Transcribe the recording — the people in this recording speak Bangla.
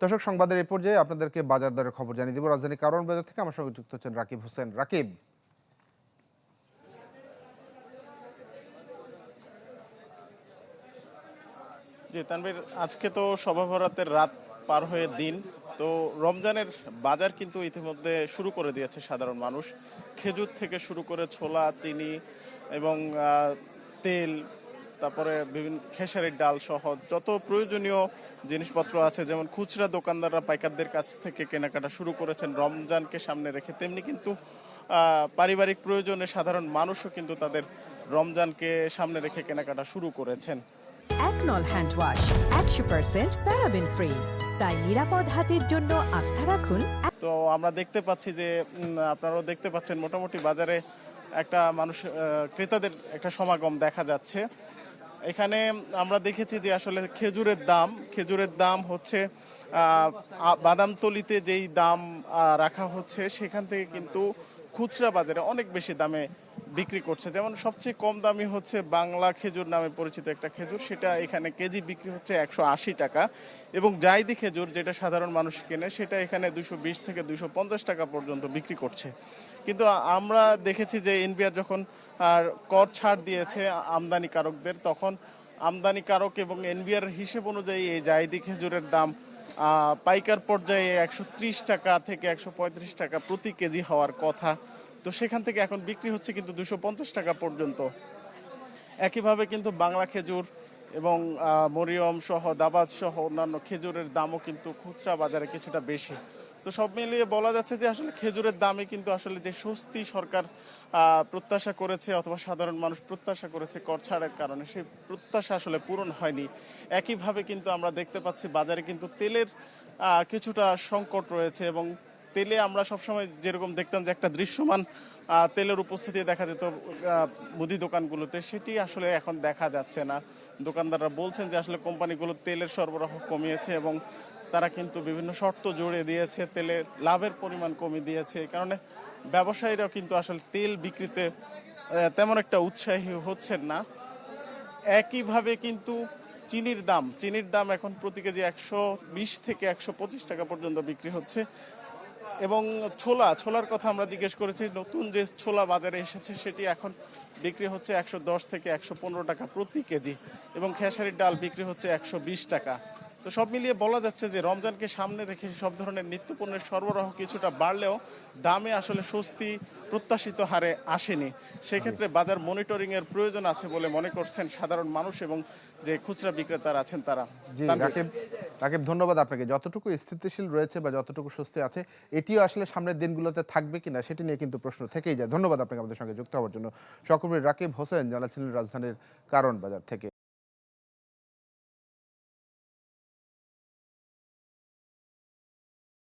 দর্শক, সংবাদের এই পর্যায়ে আপনাদেরকে বাজার দরের খবর জানিয়ে দেব। রাজধানী কারণ বাজার থেকে আমার সঙ্গে যুক্ত হচ্ছেন রাকিব হোসেন। রাকিব। জি আজকে তো সভাভরাতের রাত পার হয়ে দিন। তো রমজানের বাজার কিন্তু ইতিমধ্যে শুরু করে দিয়েছে সাধারণ মানুষ। খেজুর থেকে শুরু করে ছোলা, চিনি এবং তেল তারপরে বিভিন্ন খেসারির ডাল সহ যত প্রয়োজনীয় জিনিসপত্র আছে যেমন খুচরা দোকানদাররা পাইকারদের কাছ থেকে কেনাকাটা শুরু করেছেন রমজানকে সামনে রেখে তেমনি কিন্তু পারিবারিক প্রয়োজনে সাধারণ মানুষও কিন্তু তাদের রমজানকে সামনে রেখে কেনাকাটা শুরু করেছেন। একনল হ্যান্ড ওয়াশ একশো পার্সেন্ট প্যারাবেন ফ্রি। তাই নিরাপদ হাতের জন্য আস্থা রাখুন। তো আমরা দেখতে পাচ্ছি যে আপনারাও দেখতে পাচ্ছেন মোটামুটি বাজারে একটা মানুষ ক্রেতাদের একটা সমাগম দেখা যাচ্ছে। এখানে আমরা দেখেছি যে আসলে খেজুরের দাম খেজুরের দাম হচ্ছে বাদামতলিতে যেই দাম রাখা হচ্ছে, সেখান থেকে কিন্তু খুচরা বাজারে অনেক বেশি দামে বিক্রি করছে। যেমন সবচেয়ে কম দামি হচ্ছে বাংলা খেজুর নামে পরিচিত একটা খেজুর, সেটা এখানে কেজি বিক্রি হচ্ছে একশো আশি টাকা এবং জাইদি খেজুর যেটা সাধারণ মানুষ কেনে, সেটা এখানে দুশো বিশ থেকে দুশো পঞ্চাশ টাকা পর্যন্ত বিক্রি করছে। কিন্তু আমরা দেখেছি যে এনবিআর যখন আর কর ছাড় দিয়েছে আমদানিকারকদের, তখন আমদানিকারক এবং এনবিআর হিসেব অনুযায়ী এই জাইদি খেজুরের দাম পাইকার পর্যায়ে একশো ত্রিশ টাকা থেকে একশো পঁয়ত্রিশ টাকা প্রতি কেজি হওয়ার কথা। তো সেখান থেকে এখন বিক্রি হচ্ছে কিন্তু দুশো টাকা পর্যন্ত। একইভাবে কিন্তু বাংলা খেজুর এবং মরিয়ম সহ, দাবাত সহ অন্যান্য খেজুরের দামও কিন্তু খুচরা বাজারে কিছুটা বেশি। তো সব মিলিয়ে বলা যাচ্ছে যে আসলে খেজুরের দামে কিন্তু আসলে যে স্বস্তি সরকার প্রত্যাশা করেছে অথবা সাধারণ মানুষ প্রত্যাশা করেছে কর ছাড়ের কারণে, সেই প্রত্যাশা আসলে পূরণ হয়নি। একইভাবে কিন্তু আমরা দেখতে পাচ্ছি বাজারে কিন্তু তেলের কিছুটা সংকট রয়েছে এবং তেলে আমরা সবসময় যেরকম দেখতাম যে একটা দৃশ্যমান তেলের উপস্থিতি দেখা যেত মুদি দোকানগুলোতে, সেটি আসলে এখন দেখা যাচ্ছে না। দোকানদাররা বলছেন যে আসলে কোম্পানিগুলো তেলের সরবরাহ কমিয়েছে এবং তারা কিন্তু বিভিন্ন শর্ত জুড়ে দিয়েছে, তেলের লাভের পরিমাণ কমিয়ে দিয়েছে। এই কারণে ব্যবসায়ীরাও কিন্তু আসলে তেল বিক্রিতে তেমন একটা উৎসাহী হচ্ছেন না। একইভাবে কিন্তু চিনির দাম চিনির দাম এখন প্রতি কেজি একশো বিশ থেকে একশো পঁচিশ টাকা পর্যন্ত বিক্রি হচ্ছে। এবং ছোলা, ছোলার কথা আমরা জিজ্ঞেস করেছি, নতুন যে ছোলা বাজারে এসেছে, সেটি এখন বিক্রি হচ্ছে একশো দশ থেকে একশো পনেরো টাকা প্রতি কেজি। এবং খেসারির ডাল বিক্রি হচ্ছে একশো বিশ টাকা। তো সব মিলিয়ে বলা যাচ্ছে যে রমজানকে সামনে রেখে সব ধরনের নিত্যপণ্যের সরবরাহ কিছুটা বাড়লেও দামে আসলে স্বস্তি প্রত্যাশিত হারে আসেনি। সেক্ষেত্রে বাজার মনিটরিং এর প্রয়োজন আছে বলে মনে করছেন সাধারণ মানুষ এবং যে খুচরা বিক্রেতারা আছেন তারা। রাকিব ধন্যবাদ আপনাকে। যতটুকু স্থিতিশীল রয়েছে বা যতটুকু স্বস্তি আছে এটিও আসলে সামনের দিনগুলোতে থাকবে কিনা সেটি নিয়ে কিন্তু প্রশ্ন থেকেই যায়। ধন্যবাদ আপনাকে আমাদের সঙ্গে যুক্ত হওয়ার জন্য। সকর্মী রাকিব হোসেন জানাচ্ছিলেন রাজধানীর কারণ বাজার থেকে।